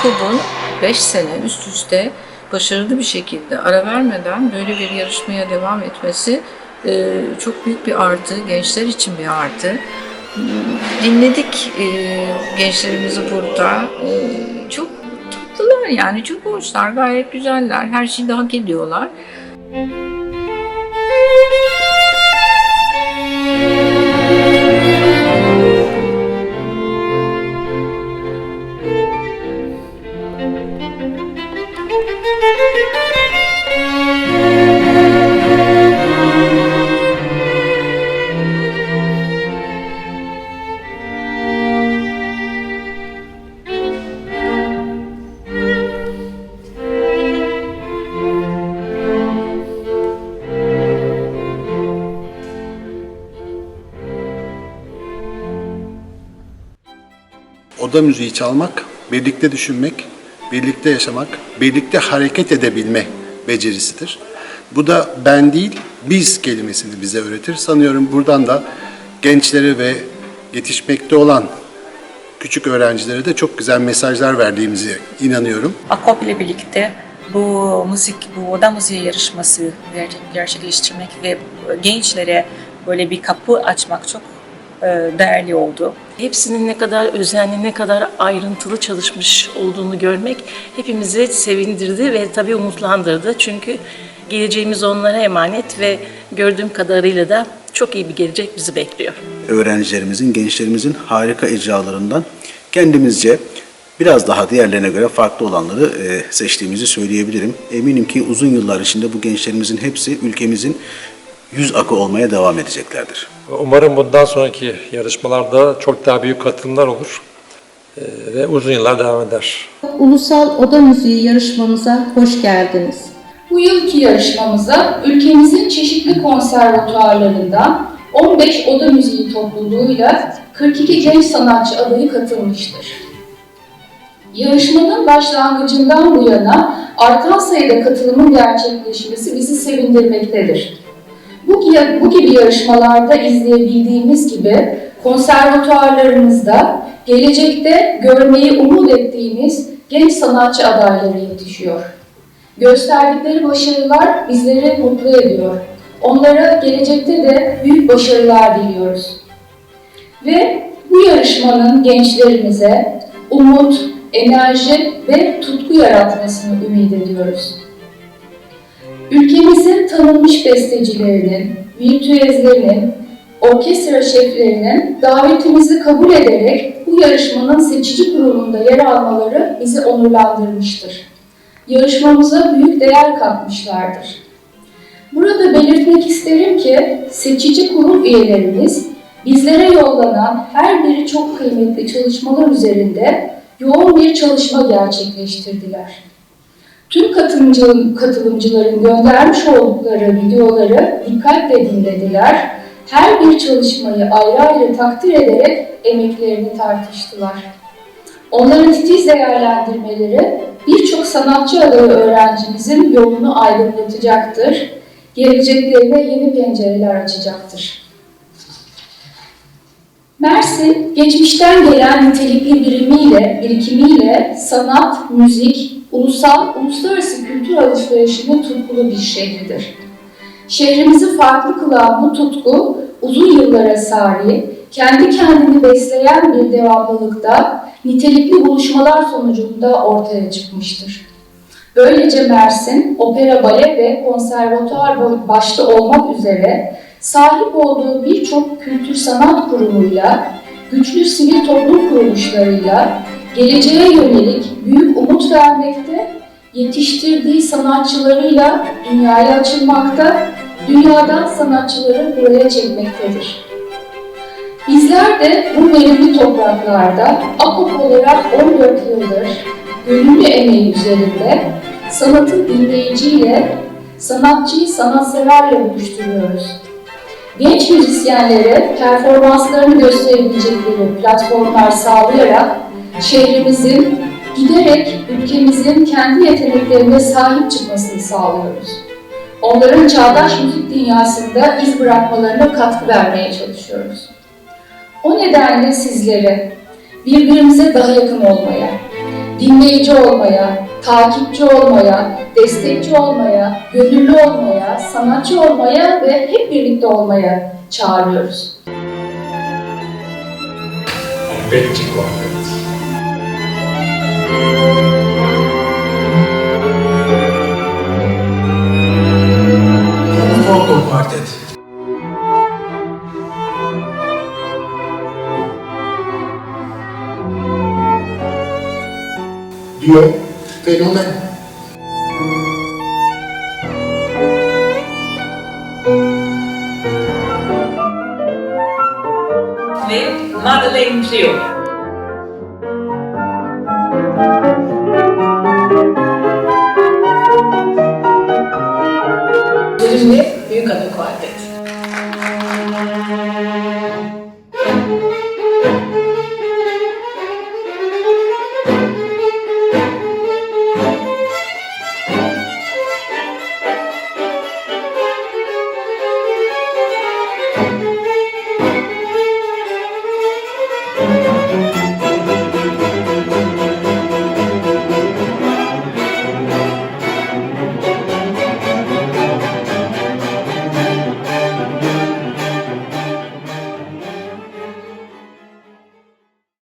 Akob'un 5 sene üst üste başarılı bir şekilde ara vermeden böyle bir yarışmaya devam etmesi e, çok büyük bir artı, gençler için bir artı. Dinledik e, gençlerimizi burada. E, çok tatlılar yani, çok hoşlar, gayet güzeller, her şeyi hak ediyorlar. Müzik Música Oda müziği çalmak, birlikte düşünmek, birlikte yaşamak, birlikte hareket edebilme becerisidir. Bu da ben değil, biz kelimesini bize öğretir. Sanıyorum buradan da gençlere ve yetişmekte olan küçük öğrencilere de çok güzel mesajlar verdiğimize inanıyorum. AKOP ile birlikte bu müzik, bu oda müziği yarışması ger- gerçekleştirmek ve gençlere böyle bir kapı açmak çok e, değerli oldu. Hepsinin ne kadar özenli, ne kadar ayrıntılı çalışmış olduğunu görmek hepimizi sevindirdi ve tabii umutlandırdı. Çünkü geleceğimiz onlara emanet ve gördüğüm kadarıyla da çok iyi bir gelecek bizi bekliyor. öğrencilerimizin, gençlerimizin harika icralarından kendimizce biraz daha diğerlerine göre farklı olanları e, seçtiğimizi söyleyebilirim. Eminim ki uzun yıllar içinde bu gençlerimizin hepsi ülkemizin yüz akı olmaya devam edeceklerdir. Umarım bundan sonraki yarışmalarda çok daha büyük katılımlar olur eee, ve uzun yıllar devam eder. Ulusal Oda Müziği yarışmamıza hoş geldiniz. Bu yılki yarışmamıza ülkemizin çeşitli konservatuarlarından 15 oda müziği topluluğuyla 42 genç sanatçı adayı katılmıştır. Yarışmanın başlangıcından bu yana artan sayıda katılımın gerçekleşmesi bizi sevindirmektedir. Bu, bu gibi yarışmalarda izleyebildiğimiz gibi konservatuarlarımızda gelecekte görmeyi umut ettiğimiz genç sanatçı adayları yetişiyor. Gösterdikleri başarılar bizleri mutlu ediyor. Onlara gelecekte de büyük başarılar diliyoruz. Ve bu yarışmanın gençlerimize umut, enerji ve tutku yaratmasını ümit ediyoruz. Ülkemizin tanınmış bestecilerinin, virtüözlerinin, orkestra şeflerinin davetimizi kabul ederek bu yarışmanın seçici kurulunda yer almaları bizi onurlandırmıştır yarışmamıza büyük değer katmışlardır. Burada belirtmek isterim ki seçici kurul üyelerimiz bizlere yollanan her biri çok kıymetli çalışmalar üzerinde yoğun bir çalışma gerçekleştirdiler. Tüm katılımcı, katılımcıların göndermiş oldukları videoları dikkatle dinlediler. Her bir çalışmayı ayrı ayrı takdir ederek emeklerini tartıştılar. Onların titiz değerlendirmeleri birçok sanatçı adayı öğrencimizin yolunu aydınlatacaktır. Geleceklerine yeni pencereler açacaktır. Mersin, geçmişten gelen nitelikli birimiyle, birikimiyle sanat, müzik, ulusal, uluslararası kültür alışverişinin tutkulu bir şehridir. Şehrimizi farklı kılan bu tutku uzun yıllara sari, kendi kendini besleyen bir devamlılıkta nitelikli buluşmalar sonucunda ortaya çıkmıştır. Böylece Mersin, opera, bale ve konservatuar başta olmak üzere sahip olduğu birçok kültür sanat kurumuyla, güçlü sivil toplum kuruluşlarıyla geleceğe yönelik büyük umut vermekte, yetiştirdiği sanatçılarıyla dünyaya açılmakta, dünyadan sanatçıları buraya çekmektedir. Bizler de bu verimli topraklarda AKOP olarak 14 yıldır gönüllü emeği üzerinde sanatı dinleyiciyle, sanatçıyı sanatseverle buluşturuyoruz. Genç müzisyenlere performanslarını gösterebilecekleri platformlar sağlayarak şehrimizin giderek ülkemizin kendi yeteneklerine sahip çıkmasını sağlıyoruz. Onların çağdaş müzik dünyasında iz bırakmalarına katkı vermeye çalışıyoruz. O nedenle sizlere birbirimize daha yakın olmaya, dinleyici olmaya, takipçi olmaya, destekçi olmaya, gönüllü olmaya, sanatçı olmaya ve hep birlikte olmaya çağırıyoruz. Betty Quartet. fenômeno. Madeleine Gil.